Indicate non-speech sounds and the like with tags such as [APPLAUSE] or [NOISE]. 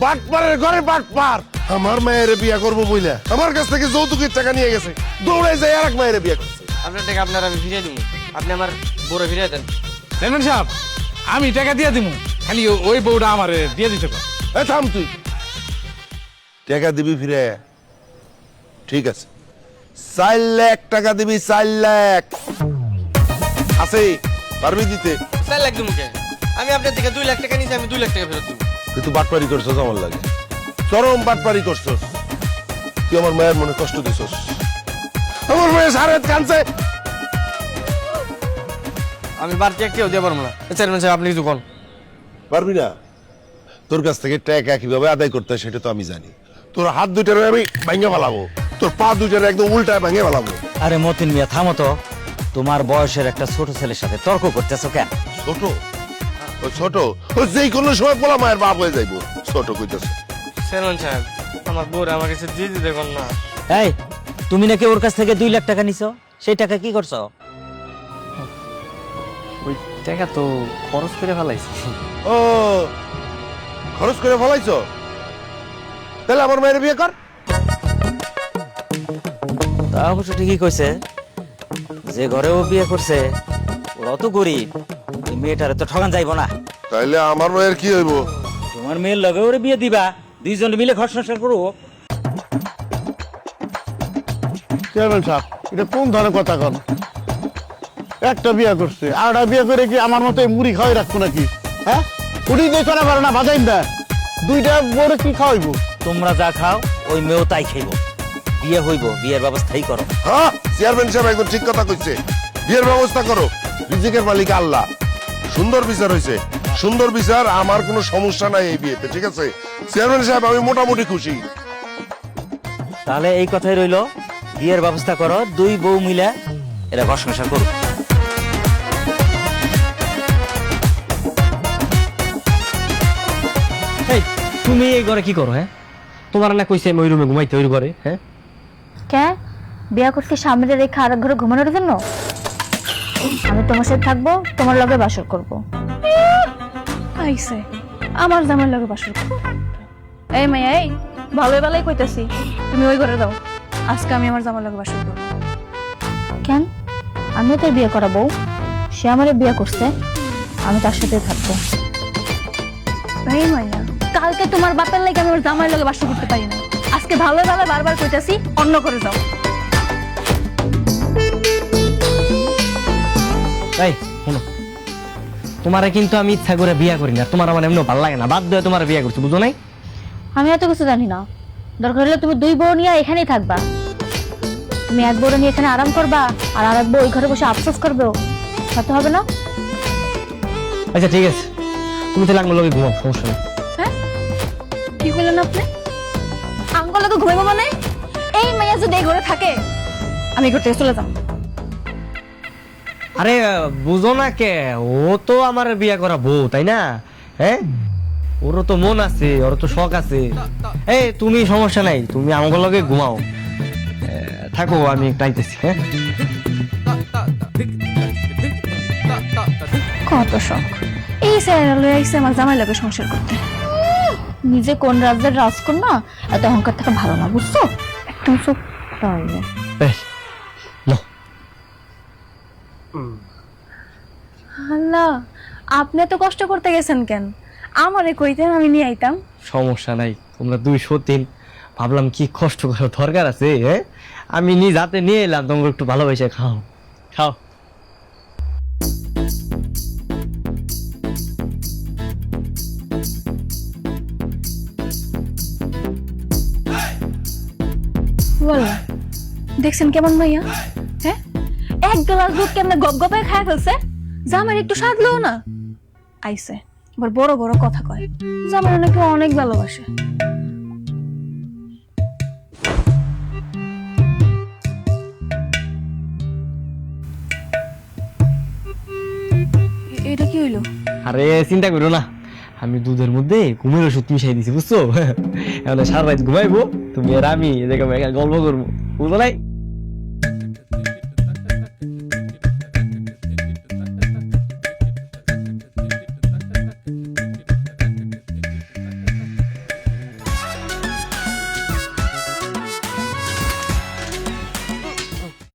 বাটপারের ঘরে বাটপার। আমার মায়ের বিয়া করব বইলা। আমার কাছ থেকে যৌতুকের টাকা নিয়ে গেছে। দৌড়াই যায় আর এক মায়ের বিয়া করছে। আপনার টাকা আপনার আমি ফিরিয়ে দিব আপনি আমার বড় ফিরিয়ে দেন। চেয়ারম্যান সাহেব আমি টাকা দিয়ে দিব খালি ও- ওই বউটা আমার দিয়ে দিতে কর এ থাম তুই। টাকা দিবি ফিরে। ঠিক আছে। চার লাখ টাকা দিবি চার লাখ। আছে। পারবি দিতে। চার লাখ দিব কে? আমি আপনার থেকে দুই লাখ টাকা নিয়েছি আমি দুই লাখ টাকা ফেরত দিব। তুই তো বাটপারি করছস আমার লাগে। চরম বাটপারি করছস। তুই আমার মায়ের মনে কষ্ট দিছস। আমার মায়ের সারে কানছে আমি বাড়তি একটিও দিয়ে পারব না। চেয়ারম্যান সাহেব আপনি কিছু কোন পারবি না? তোর কাছ থেকে টাকা কীভাবে আদায় করতে হয় সেটা তো আমি জানি। তোর হাত দুইটার আমি ভেঙে ফেলাবো। তোর পা দুইটার একদম উল্টায় ভেঙে ফেলাবো। আরে মতিন মিয়া থামো তো। তোমার বয়সের একটা ছোট ছেলের সাথে তর্ক করতেছো কেন? ছোট? ও ছোট? ও যেই কোনো সময় বলা মায়ের বাপ হয়ে যাইবো। ছোট কইতেছে। চেয়ারম্যান সাহেব আমার বউরে আমার কাছে দিয়ে দিতে কোন না। এই তুমি নাকি ওর কাছ থেকে দুই লাখ টাকা নিছো? সেই টাকা কি করছ? ওই টাকা তো খরচ করে ফেলাইছি। ও খরচ করে ফলাইছো? তাহলে আমার মায়ের বিয়ে কর। তা অবশ্য ঠিকই কইছে। যে ঘরে ও বিয়ে করছে ওরা তো গরিব। মেয়েটারে তো ঠগান যাইব না। তাইলে আমার মায়ের কি হইব? তোমার মেয়ের লগে ওরে বিয়ে দিবা দুইজন মিলে ঘর সংসার করব। চেয়ারম্যান সাহেব এটা কোন ধরনের কথা কন? একটা বিয়ে করছে আরটা বিয়ে করে কি আমার মতো মুড়ি খাওয়াই রাখব নাকি? হ্যাঁ? উঠি দিয়ে চলা পারে না বাজাইন না দুইটা বড় কি খাওয়াইবো? তোমরা যা খাও ওই মেয়েও তাই খাইব। বিয়ে হইব বিয়ের ব্যবস্থাই করো। হ্যাঁ চেয়ারম্যান সাহেব একদম ঠিক কথা কইছে। বিয়ের ব্যবস্থা করো। রিজিকের মালিক আল্লাহ। সুন্দর বিচার হয়েছে। সুন্দর বিচার আমার কোনো সমস্যা নাই এই বিয়েতে ঠিক আছে? চেয়ারম্যান সাহেব আমি মোটামুটি খুশি। তাহলে এই কথাই রইল বিয়ের ব্যবস্থা করো দুই বউ মিলে এরা ঘর সংসার করো এই তুমি এই ঘরে কি করো হ্যাঁ? তোমার না কইছে আমি ওই রুমে ঘুমাইতে ওই ঘরে হ্যাঁ? কে? বিয়া করতে সামনে রেখে আর ঘরে ঘুমানোর জন্য? আমি তোমার সাথে থাকব তোমার লগে বাসর করব। আইসে আমার জামার লগে বাসর করব। এই মাইয়া এই ভালোই ভালোই কইতাছি তুমি ওই ঘরে দাও আজকে আমি আমার জামার লগে বাসর করব। কেন? আমিও তো বিয়ে করাবো সে আমারে বিয়ে করছে আমি তার সাথে থাকব। এই মাইয়া কালকে তোমার বাপের লাগে আমি আমার জামাইয়ের লগে বাসর করতে পারি না। আজকে ভালো ভালো বারবার কইতাছি অন্য করে যাও। এই শোনো। তোমারে কিন্তু আমি ইচ্ছা করে বিয়া করি না। তোমার আমার এমনি ভালো লাগে না। বাধ্য হয়ে তোমার বিয়া করছি বুঝো নাই? আমি এত কিছু জানি না। দরকার হলে তুমি দুই বউ নিয়ে এখানেই থাকবা। তুমি এক বউ নিয়ে এখানে আরাম করবা আর আর এক বউ ওই ঘরে বসে আফসোস করবে। তাতে হবে না? আচ্ছা ঠিক আছে। তুমি তাহলে আঙুল লগে ঘুমাও সমস্যা নেই। হ্যাঁ? কি করলেন আপনি? আঙ্গল তো ঘুমাইবো মানে? এই মেয়ে যদি এই ঘরে থাকে আমি ঘর থেকে চলে যাব। আরে বুঝো না কে ও তো আমার বিয়া করা বউ তাই না? হ্যাঁ? ওরও তো মন আছে ওর তো শখ আছে। এই তুমি সমস্যা নাই তুমি আঙুল লগে ঘুমাও। থাকো আমি একটু আইতেছি হ্যাঁ? কত শখ। এই স্যার আইসে আমার জামাই লাগে সংসার করতে। নিজে কোন রাজ্যের রাজকন্যা এত অহংকার থাকা ভালো না বুঝছ? একদম তাহলে বেশ। আপনি এত কষ্ট করতে গেছেন কেন? আমারে কইতেন আমি নিয়ে আইতাম। সমস্যা নাই তোমরা দুই সতীন। ভাবলাম কি কষ্ট করো দরকার আছে হ্যাঁ? আমি নিজ হাতে নিয়ে এলাম তোমরা একটু ভালোবেসে খাও। খাও। দেখছেন কেমন মাইয়া হ্যাঁ? এক গ্লাস দুধ কেমনে গপ গপে খায় ফেলছে? জামাই একটু সাধলেও না। আইসে এবার বড় বড় কথা কয়। জামাই নাকি অনেক ভালোবাসে। এটা কি হইল? আরে, চিন্তা করো না। আমি দুধের মধ্যে ঘুমের ওষুধ মিশাই দিছি, বুঝছ? [LAUGHS] এখন সারা রাত ঘুমাইবো, তুমি আর আমি এদিকে গল্প করব। বুঝলো